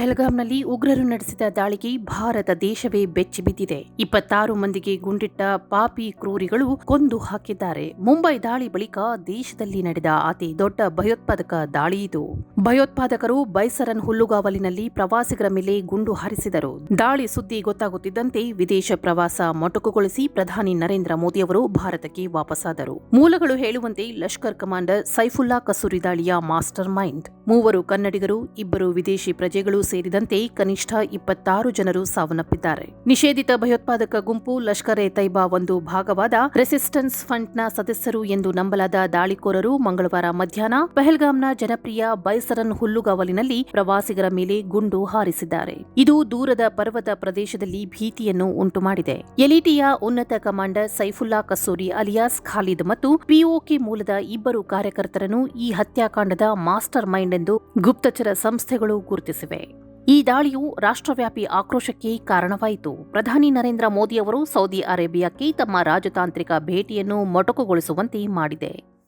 ಪಹಲ್ಗಾಮ್ನಲ್ಲಿ ಉಗ್ರರು ನಡೆಸಿದ ದಾಳಿಗೆ ಭಾರತ ದೇಶವೇ ಬೆಚ್ಚಿಬಿದ್ದಿದೆ ಇಪ್ಪತ್ತಾರು ಮಂದಿಗೆ ಗುಂಡಿಟ್ಟ ಪಾಪಿ ಕ್ರೂರಿಗಳು ಕೊಂದು ಹಾಕಿದ್ದಾರೆ. ಮುಂಬೈ ದಾಳಿ ಬಳಿಕ ದೇಶದಲ್ಲಿ ನಡೆದ ಅತಿ ದೊಡ್ಡ ಭಯೋತ್ಪಾದಕ ದಾಳಿ ಭಯೋತ್ಪಾದಕರು ಬೈಸರನ್ ಹುಲ್ಲುಗಾವಲಿನಲ್ಲಿ ಪ್ರವಾಸಿಗರ ಮೇಲೆ ಗುಂಡು ಹಾರಿಸಿದರು. ದಾಳಿ ಸುದ್ದಿ ಗೊತ್ತಾಗುತ್ತಿದ್ದಂತೆ ವಿದೇಶ ಪ್ರವಾಸ ಮೊಟಕುಗೊಳಿಸಿ ಪ್ರಧಾನಿ ನರೇಂದ್ರ ಮೋದಿ ಅವರು ಭಾರತಕ್ಕೆ ವಾಪಸ್ಸಾದರು ಮೂಲಗಳು ಹೇಳುವಂತೆ ಲಷ್ಕರ್ ಕಮಾಂಡರ್ ಸೈಫುಲ್ಲಾ ಕಸೂರಿ ದಾಳಿಯ ಮಾಸ್ಟರ್ ಮೈಂಡ್. ಮೂವರು ಕನ್ನಡಿಗರು, ಇಬ್ಬರು ವಿದೇಶಿ ಪ್ರಜೆಗಳು ಸೇರಿದಂತೆ ಕನಿಷ್ಠ ಇಪ್ಪತ್ತಾರು ಜನರು ಸಾವನ್ನಪ್ಪಿದ್ದಾರೆ. ನಿಷೇಧಿತ ಭಯೋತ್ಪಾದಕ ಗುಂಪು ಲಷ್ಕರ್ ಎ ತೈಬಾ ಒಂದು ಭಾಗವಾದ ರೆಸಿಸ್ಟೆನ್ಸ್ ಫಂಡ್ನ ಸದಸ್ಯರು ಎಂದು ನಂಬಲಾದ ದಾಳಿಕೋರರು ಮಂಗಳವಾರ ಮಧ್ಯಾಹ್ನ ಪೆಹಲ್ಗಾಮ್ನ ಜನಪ್ರಿಯ ಬೈಸರನ್ ಹುಲ್ಲುಗಾವಲಿನಲ್ಲಿ ಪ್ರವಾಸಿಗರ ಮೇಲೆ ಗುಂಡು ಹಾರಿಸಿದ್ದಾರೆ. ಇದು ದೂರದ ಪರ್ವತ ಪ್ರದೇಶದಲ್ಲಿ ಭೀತಿಯನ್ನು ಉಂಟುಮಾಡಿದೆ. ಎಲಿಟಿಯ ಉನ್ನತ ಕಮಾಂಡರ್ ಸೈಫುಲ್ಲಾ ಕಸೂರಿ ಅಲಿಯಾಸ್ ಖಾಲಿದ್ ಮತ್ತು ಪಿಒಕೆ ಮೂಲದ ಇಬ್ಬರು ಕಾರ್ಯಕರ್ತರನ್ನು ಈ ಹತ್ಯಾಕಾಂಡದ ಮಾಸ್ಟರ್ ಮೈಂಡ್ ಎಂದು ಗುಪ್ತಚರ ಸಂಸ್ಥೆಗಳು ಗುರುತಿಸಿವೆ. ಈ ದಾಳಿಯು ರಾಷ್ಟ್ರವ್ಯಾಪಿ ಆಕ್ರೋಶಕ್ಕೆ ಕಾರಣವಾಯಿತು. ಪ್ರಧಾನಿ ನರೇಂದ್ರ ಮೋದಿ ಅವರು ಸೌದಿ ಅರೇಬಿಯಾಕ್ಕೆ ತಮ್ಮ ರಾಜತಾಂತ್ರಿಕ ಭೇಟಿಯನ್ನು ಮೊಟಕುಗೊಳಿಸುವಂತೆ ಮಾಡಿದೆ.